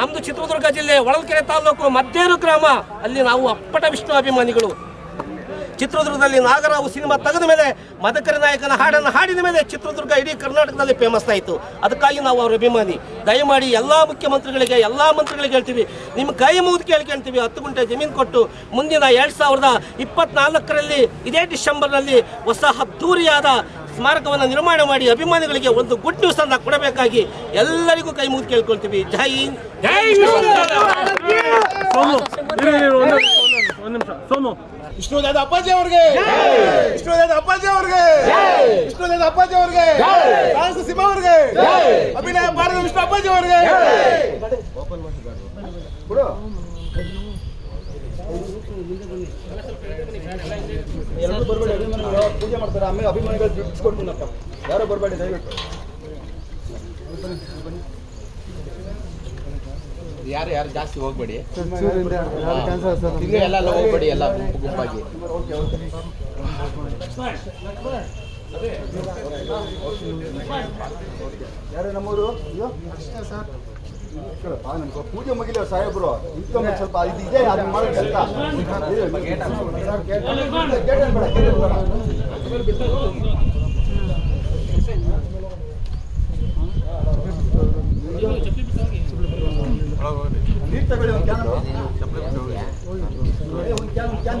ನಮ್ದು ಚಿತ್ರದುರ್ಗ ಜಿಲ್ಲೆ ಒಳಲ್ಕೆರೆ ತಾಲೂಕು ಮದ್ದೇರು ಗ್ರಾಮ. ಅಲ್ಲಿ ನಾವು ಅಪ್ಪಟ ವಿಷ್ಣು ಅಭಿಮಾನಿಗಳು. ಚಿತ್ರದುರ್ಗದಲ್ಲಿ ನಾಗರಾವು ಸಿನಿಮಾ ತೆಗೆದ ಮೇಲೆ ಮದಕರಿ ನಾಯಕನ ಹಾಡನ್ನು ಹಾಡಿದ ಮೇಲೆ ಚಿತ್ರದುರ್ಗ ಇಡೀ ಕರ್ನಾಟಕದಲ್ಲಿ ಫೇಮಸ್ ಆಯಿತು. ಅದಕ್ಕಾಗಿ ನಾವು ಅವರ ಅಭಿಮಾನಿ. ದಯಮಾಡಿ ಎಲ್ಲ ಮುಖ್ಯಮಂತ್ರಿಗಳಿಗೆ, ಎಲ್ಲ ಮಂತ್ರಿಗಳಿಗೆ ಹೇಳ್ತೀವಿ. ನಿಮ್ಮ ಕೈ ಮುಗಿದು ಕೇಳ್ಕೊಂತೀವಿ ಹತ್ತು ಗುಂಟೆ ಜಮೀನು ಕೊಟ್ಟು ಮುಂದಿನ ಎರಡು ಸಾವಿರದ ಇಪ್ಪತ್ನಾಲ್ಕರಲ್ಲಿ ಇದೇ ಡಿಸೆಂಬರ್ನಲ್ಲಿ ಹೊಸ ಅದ್ದೂರಿಯಾದ ಸ್ಮಾರಕವನ್ನು ನಿರ್ಮಾಣ ಮಾಡಿ ಅಭಿಮಾನಿಗಳಿಗೆ ಒಂದು ಗುಡ್ ನ್ಯೂಸ್ ಅನ್ನ ಕೊಡಬೇಕಾಗಿ ಎಲ್ಲರಿಗೂ ಕೈ ಮುಗಿದು ಕೇಳ್ಕೊಳ್ತೀವಿ. ಜೈ ಸೋಮು ವಿಷ್ಣುದಾದ ಅಪ್ಪಾಜಿ ಅವ್ರಿಗೆ. ವಿಷ್ಣುದಾದ ಅಪ್ಪಾಜಿ ಅವ್ರಿಗೆ. ವಿಷ್ಣುದಾದ ಅಪ್ಪಾಜಿ ಅವ್ರಿಗೆ. ಫ್ರಾನ್ಸ್ ಸಿಂಹ ಅವ್ರಿಗೆ. ಅಭಿನಯ ಭಾರತ ವಿಷ್ಣು ಅಪ್ಪಾಜಿ ಅವ್ರಿಗೆ. ಎಲ್ಲರೂ ಪೂಜೆ ಮಾಡ್ತಾರೆ ಆಮೇಲೆ ಅಭಿಮಾನಿಗಳು ಬಿಡಿಸ್ಕೊಡ್ತೀನಪ್ಪ ಯಾರು ಬರಬೇಡಿ ದಯವಿಟ್ಟು. ಯಾರು ಯಾರು ಜಾಸ್ತಿ ಹೋಗ್ಬೇಡಿ. ಹಿಂಗೆ ಎಲ್ಲ ಎಲ್ಲ ಹೋಗ್ಬೇಡಿ ಎಲ್ಲ ಗುಂಪು ಗುಂಪಾಗಿ ಯಾರು ನಮ್ಮೂರು? ಅಯ್ಯೋ. ಕೇಳಪ್ಪ ನಮ್ಗೆ ಪೂಜೆ ಮುಗಿಲ ಸಾಹೇಬ್ರು. ಇನ್ಕಮ್ ಸ್ವಲ್ಪ ಇದು ಇದೆ ಅದನ್ನ ಮಾಡಿ ಕೆಲಸ ಗೇಟ್ ಬೇಡ ಗೇಟ್ ಬೇಡ ನೀರು ತಗೊಳ್ಳಿ ಒಂದು ಕ್ಯಾನ್ ಒಂದು ಕ್ಯಾನ್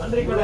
நன்றி கூட